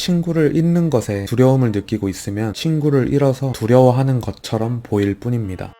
친구를 잃는 것에 두려움을 느끼고 있으면 친구를 잃어서 두려워하는 것처럼 보일 뿐입니다.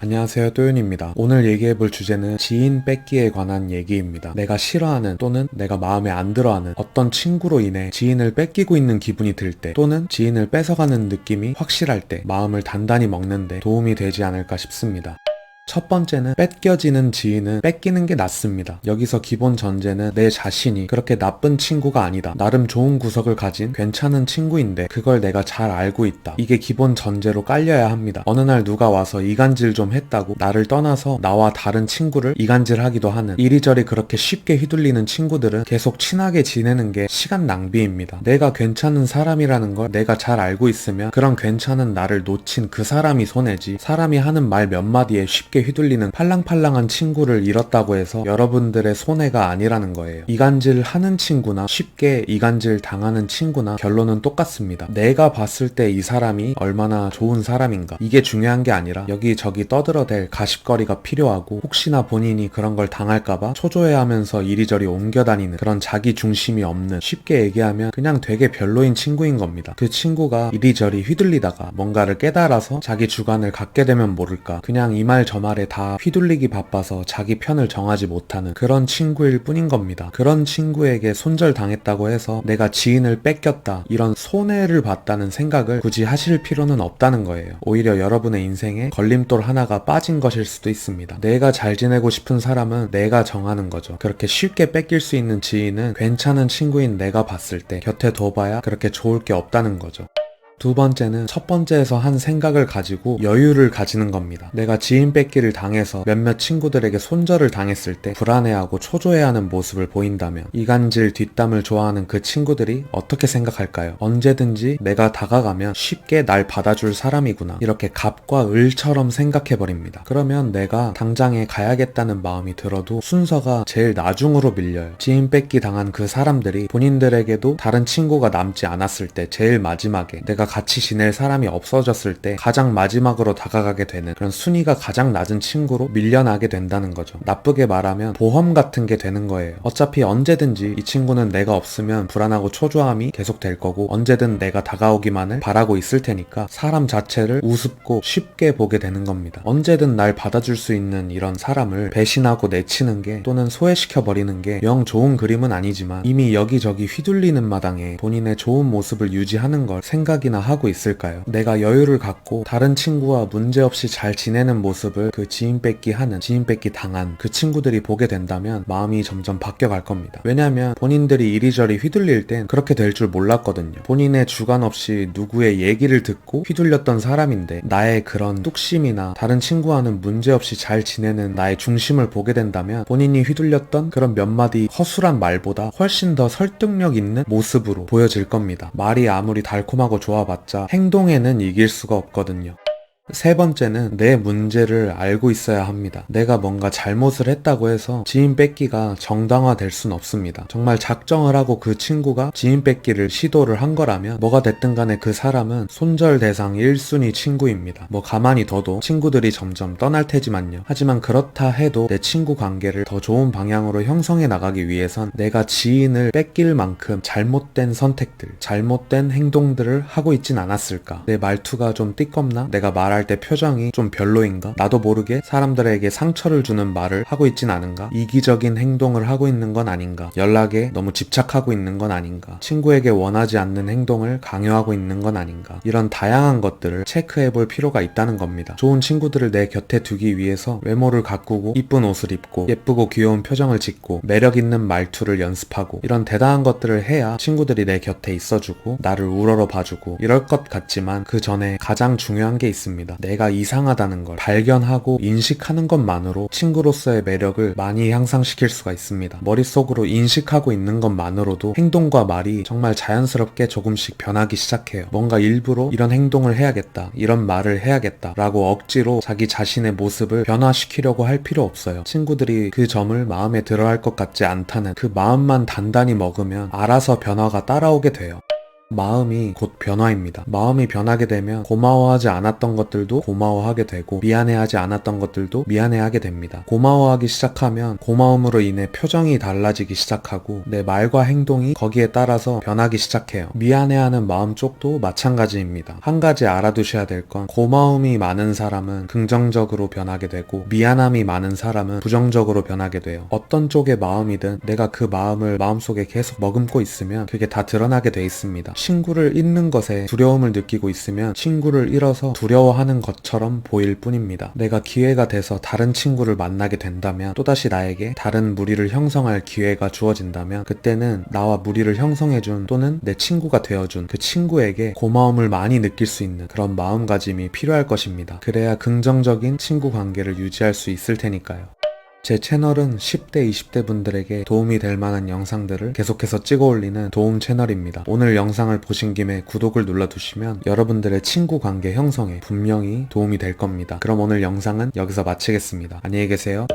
안녕하세요 또윤입니다. 오늘 얘기해볼 주제는 지인 뺏기에 관한 얘기입니다. 내가 싫어하는 또는 내가 마음에 안 들어하는 어떤 친구로 인해 지인을 뺏기고 있는 기분이 들 때 또는 지인을 뺏어가는 느낌이 확실할 때 마음을 단단히 먹는데 도움이 되지 않을까 싶습니다. 첫 번째는 뺏겨지는 지인은 뺏기는 게 낫습니다. 여기서 기본 전제는 내 자신이 그렇게 나쁜 친구가 아니다. 나름 좋은 구석을 가진 괜찮은 친구인데 그걸 내가 잘 알고 있다. 이게 기본 전제로 깔려야 합니다. 어느 날 누가 와서 이간질 좀 했다고 나를 떠나서 나와 다른 친구를 이간질하기도 하는 이리저리 그렇게 쉽게 휘둘리는 친구들은 계속 친하게 지내는 게 시간 낭비입니다. 내가 괜찮은 사람이라는 걸 내가 잘 알고 있으면 그런 괜찮은 나를 놓친 그 사람이 손해지 사람이 하는 말 몇 마디에 쉽게 휘둘리는 팔랑팔랑한 친구를 잃었다고 해서 여러분들의 손해가 아니라는 거예요. 이간질 하는 친구나 쉽게 이간질 당하는 친구나 결론은 똑같습니다. 내가 봤을 때 이 사람이 얼마나 좋은 사람인가. 이게 중요한 게 아니라 여기저기 떠들어댈 가십거리가 필요하고 혹시나 본인이 그런 걸 당할까봐 초조해하면서 이리저리 옮겨다니는 그런 자기 중심이 없는 쉽게 얘기하면 그냥 되게 별로인 친구인 겁니다. 그 친구가 이리저리 휘둘리다가 뭔가를 깨달아서 자기 주관을 갖게 되면 모를까. 그냥 이 말 저말 에 다 휘둘리기 바빠서 자기 편을 정하지 못하는 그런 친구일 뿐인 겁니다. 그런 친구에게 손절당했다고 해서 내가 지인을 뺏겼다 이런 손해를 봤다는 생각을 굳이 하실 필요는 없다는 거예요. 오히려 여러분의 인생에 걸림돌 하나가 빠진 것일 수도 있습니다. 내가 잘 지내고 싶은 사람은 내가 정하는 거죠. 그렇게 쉽게 뺏길 수 있는 지인은 괜찮은 친구인 내가 봤을 때 곁에 둬봐야 그렇게 좋을 게 없다는 거죠. 두 번째는 첫 번째에서 한 생각을 가지고 여유를 가지는 겁니다. 내가 지인 뺏기를 당해서 몇몇 친구들에게 손절을 당했을 때 불안해하고 초조해하는 모습을 보인다면 이간질 뒷담을 좋아하는 그 친구들이 어떻게 생각할까요? 언제든지 내가 다가가면 쉽게 날 받아줄 사람이구나. 이렇게 갑과 을처럼 생각해버립니다. 그러면 내가 당장에 가야겠다는 마음이 들어도 순서가 제일 나중으로 밀려요. 지인 뺏기 당한 그 사람들이 본인들에게도 다른 친구가 남지 않았을 때 제일 마지막에 내가 같이 지낼 사람이 없어졌을 때 가장 마지막으로 다가가게 되는 그런 순위가 가장 낮은 친구로 밀려나게 된다는 거죠. 나쁘게 말하면 보험 같은 게 되는 거예요. 어차피 언제든지 이 친구는 내가 없으면 불안하고 초조함이 계속 될 거고 언제든 내가 다가오기만을 바라고 있을 테니까 사람 자체를 우습고 쉽게 보게 되는 겁니다. 언제든 날 받아줄 수 있는 이런 사람을 배신하고 내치는 게 또는 소외시켜 버리는 게 영 좋은 그림은 아니지만 이미 여기저기 휘둘리는 마당에 본인의 좋은 모습을 유지하는 걸 생각이나 하고 있을까요? 내가 여유를 갖고 다른 친구와 문제없이 잘 지내는 모습을 그 지인 뺏기 하는, 지인 뺏기 당한 그 친구들이 보게 된다면 마음이 점점 바뀌어갈 겁니다. 왜냐하면 본인들이 이리저리 휘둘릴 땐 그렇게 될 줄 몰랐거든요. 본인의 주관 없이 누구의 얘기를 듣고 휘둘렸던 사람인데 나의 그런 뚝심이나 다른 친구와는 문제없이 잘 지내는 나의 중심을 보게 된다면 본인이 휘둘렸던 그런 몇 마디 허술한 말보다 훨씬 더 설득력 있는 모습으로 보여질 겁니다. 말이 아무리 달콤하고 좋아 봤자 행동에는 이길 수가 없거든요. 세 번째는 내 문제를 알고 있어야 합니다. 내가 뭔가 잘못을 했다고 해서 지인 뺏기가 정당화될 순 없습니다. 정말 작정을 하고 그 친구가 지인 뺏기를 시도를 한 거라면 뭐가 됐든 간에 그 사람은 손절 대상 1순위 친구입니다. 뭐 가만히 둬도 친구들이 점점 떠날 테지만요. 하지만 그렇다 해도 내 친구 관계를 더 좋은 방향으로 형성해 나가기 위해선 내가 지인을 뺏길 만큼 잘못된 선택들, 잘못된 행동들을 하고 있진 않았을까? 내 말투가 좀 띠껍나? 내가 말 말할 때 표정이 좀 별로인가? 나도 모르게 사람들에게 상처를 주는 말을 하고 있진 않은가? 이기적인 행동을 하고 있는 건 아닌가? 연락에 너무 집착하고 있는 건 아닌가? 친구에게 원하지 않는 행동을 강요하고 있는 건 아닌가? 이런 다양한 것들을 체크해 볼 필요가 있다는 겁니다. 좋은 친구들을 내 곁에 두기 위해서 외모를 가꾸고 이쁜 옷을 입고 예쁘고 귀여운 표정을 짓고 매력 있는 말투를 연습하고 이런 대단한 것들을 해야 친구들이 내 곁에 있어주고 나를 우러러 봐주고 이럴 것 같지만 그 전에 가장 중요한 게 있습니다. 있습니다. 내가 이상하다는 걸 발견하고 인식하는 것만으로 친구로서의 매력을 많이 향상시킬 수가 있습니다. 머릿속으로 인식하고 있는 것만으로도 행동과 말이 정말 자연스럽게 조금씩 변하기 시작해요. 뭔가 일부러 이런 행동을 해야겠다, 이런 말을 해야겠다 라고 억지로 자기 자신의 모습을 변화시키려고 할 필요 없어요. 친구들이 그 점을 마음에 들어 할 것 같지 않다는 그 마음만 단단히 먹으면 알아서 변화가 따라오게 돼요. 마음이 곧 변화입니다. 마음이 변하게 되면 고마워하지 않았던 것들도 고마워하게 되고 미안해하지 않았던 것들도 미안해하게 됩니다. 고마워하기 시작하면 고마움으로 인해 표정이 달라지기 시작하고 내 말과 행동이 거기에 따라서 변하기 시작해요. 미안해하는 마음 쪽도 마찬가지입니다. 한 가지 알아두셔야 될 건 고마움이 많은 사람은 긍정적으로 변하게 되고 미안함이 많은 사람은 부정적으로 변하게 돼요. 어떤 쪽의 마음이든 내가 그 마음을 마음속에 계속 머금고 있으면 그게 다 드러나게 돼 있습니다. 친구를 잃는 것에 두려움을 느끼고 있으면 친구를 잃어서 두려워하는 것처럼 보일 뿐입니다. 내가 기회가 돼서 다른 친구를 만나게 된다면 또다시 나에게 다른 무리를 형성할 기회가 주어진다면 그때는 나와 무리를 형성해준 또는 내 친구가 되어준 그 친구에게 고마움을 많이 느낄 수 있는 그런 마음가짐이 필요할 것입니다. 그래야 긍정적인 친구 관계를 유지할 수 있을 테니까요. 제 채널은 10대, 20대 분들에게 도움이 될 만한 영상들을 계속해서 찍어 올리는 도움 채널입니다. 오늘 영상을 보신 김에 구독을 눌러두시면 여러분들의 친구 관계 형성에 분명히 도움이 될 겁니다. 그럼 오늘 영상은 여기서 마치겠습니다. 안녕히 계세요.